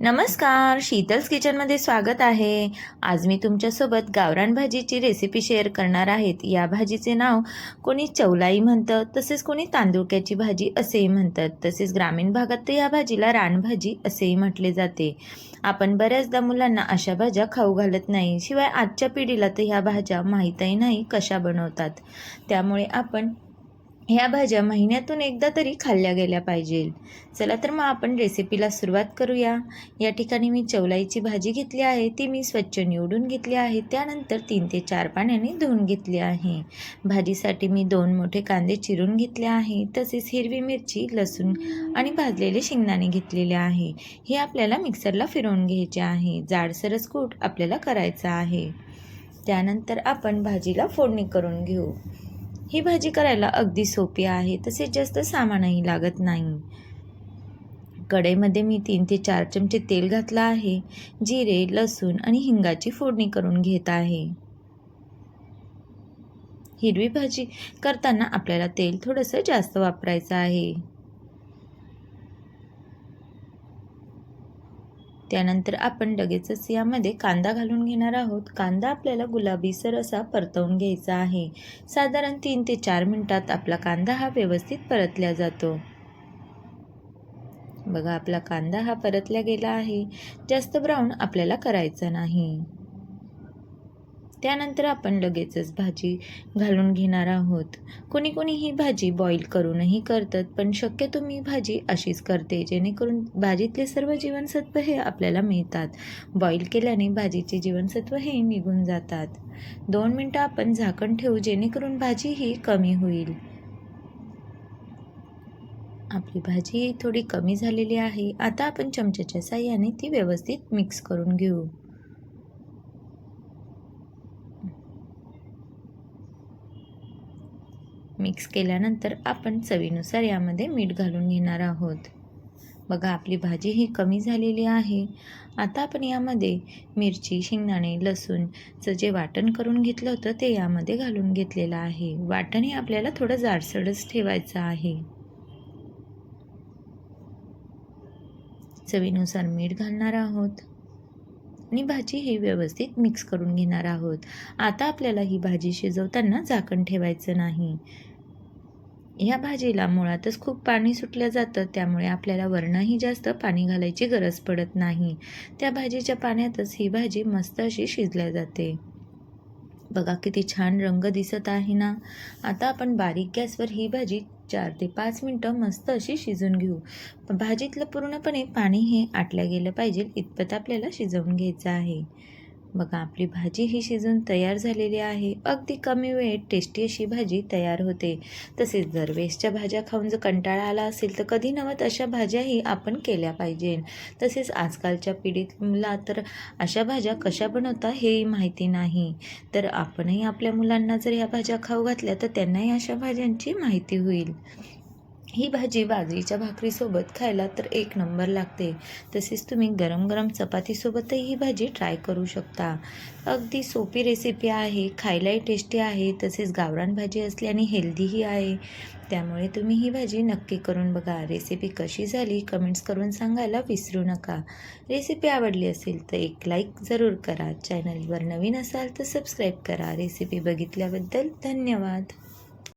नमस्कार शीतल्स किचनमध्ये स्वागत आहे. आज मी तुमच्यासोबत गावरान भाजीची रेसिपी शेअर करणार आहेत. या भाजीचे नाव कोणी चौलाई म्हणतं तसेच कोणी तांदुळक्याची भाजी असेही म्हणतात. तसेच ग्रामीण भागात तर या भाजीला रानभाजी असेही म्हटले जाते. आपण बऱ्याचदा मुलांना अशा भाज्या खाऊ घालत नाही. शिवाय आजच्या पिढीला तर ह्या भाज्या माहीतही नाही कशा बनवतात. त्यामुळे आपण ह्या भाज्या महिन्यातून एकदा तरी खाल्ल्या गेल्या पाहिजेल चला तर मग आपण रेसिपीला सुरुवात करूया. या ठिकाणी मी चवलाईची भाजी घेतली आहे. ती मी स्वच्छ निवडून घेतली आहे. त्यानंतर तीन ते चार पाण्याने धुवून घेतली आहे. भाजीसाठी मी दोन मोठे कांदे चिरून घेतले आहे. तसेच हिरवी मिरची लसूण आणि भाजलेले शेंगदाणे घेतलेले आहे. हे आपल्याला मिक्सरला फिरवून घ्यायचे आहे. जाडसरस कूट आपल्याला करायचा आहे. त्यानंतर आपण भाजीला फोडणी करून घेऊ. ही भाजी करायला अगदी सोपी आहे तसेच जास्त सामानही लागत नाही. कढईमध्ये मी तीन ते चार चमचे तेल घातलं आहे जिरे लसूण आणि हिंगाची फोडणी करून घेत आहे. हिरवी भाजी करताना आपल्याला तेल थोडंसं जास्त वापरायचं आहे. त्यानंतर आपण लगेचच यामध्ये कांदा घालून घेणार आहोत. कांदा आपल्याला गुलाबीसर असा परतवून घ्यायचा आहे. साधारण तीन ते चार मिनटात आपला कांदा हा व्यवस्थित परतल्या जातो. बघा आपला कांदा हा परतला गेला आहे. जास्त ब्राऊन आपल्याला करायचा नाही. त्यानंतर आपण लगेचच भाजी घालून घेणार आहोत. कोणी कोणी ही भाजी बॉईल करूनही करतात पण शक्यतो मी भाजी अशीच करते जेणेकरून भाजीतले सर्व जीवनसत्व हे आपल्याला मिळतात. बॉईल केल्याने भाजीचे जीवनसत्व हे निघून जातात. दोन मिनटं आपण झाकण ठेवू जेणेकरून भाजी ही कमी होईल. आपली भाजी थोडी कमी झालेली आहे. आता आपण चमच्याच्या साह्याने ती व्यवस्थित मिक्स करून घेऊ. मिक्स केल्यानंतर आपण चवीनुसार यामध्ये मीठ घालून घेणार आहोत. बघा आपली भाजी ही कमी झालेली आहे. आता आपण यामध्ये मिरची शेंगदाणे लसूणचं जे वाटण करून घेतलं होतं ते यामध्ये घालून घेतलेलं आहे. वाटण हे आपल्याला थोडं जाडसडच ठेवायचं आहे. चवीनुसार मीठ घालणार आहोत. आणि भाजी ही व्यवस्थित मिक्स करून घेणार आहोत. आता आपल्याला ही भाजी शिजवताना झाकण ठेवायचं नाही. ह्या भाजीला मुळातच खूप पाणी सुटलं जातं त्यामुळे आपल्याला वरणही जास्त पाणी घालायची गरज पडत नाही. त्या भाजीच्या पाण्यातच ही भाजी मस्त अशी शिजल्या जाते. बघा किती छान रंग दिसत आहे ना? आता आपण बारीक गॅसवर ही भाजी चार ते पाच मिनटं मस्त अशी शिजून घेऊ. भाजीतलं पूर्णपणे पाणी हे आटल्या गेलं पाहिजे इतपत आपल्याला शिजवून घ्यायचं आहे. बघा आपली भाजी ही शिजून तयार झालेली आहे. अगदी कमी वेळेत टेस्टी अशी भाजी तयार होते. तसेच जर वेस्टच्या भाज्या खाऊन जर कंटाळा आला असेल तर कधी नवत अशा भाज्याही आपण केल्या पाहिजे तसेच आजकालच्या पिढीला तर अशा भाज्या कशा बनवता हेही माहिती नाही. तर आपणही आपल्या मुलांना जर ह्या भाज्या खाऊ घातल्या तर त्यांनाही अशा भाज्यांची माहिती होईल. ही भाजी बाजरीच्या भाकरीसोबत खायला तर एक नंबर लागते. तसेच तुम्ही गरम गरम चपातीसोबतही ही भाजी ट्राय करू शकता. अगदी सोपी रेसिपी आहे खायलाही टेस्टी आहे तसेच गावरान भाजी असल्याने हेल्दीही आहे. त्यामुळे तुम्ही ही भाजी नक्की करून बघा. रेसिपी कशी झाली कमेंट्स करून सांगायला विसरू नका. रेसिपी आवडली असेल तर एक लाईक जरूर करा. चॅनलवर नवीन असाल तर सबस्क्राईब करा. रेसिपी बघितल्याबद्दल धन्यवाद.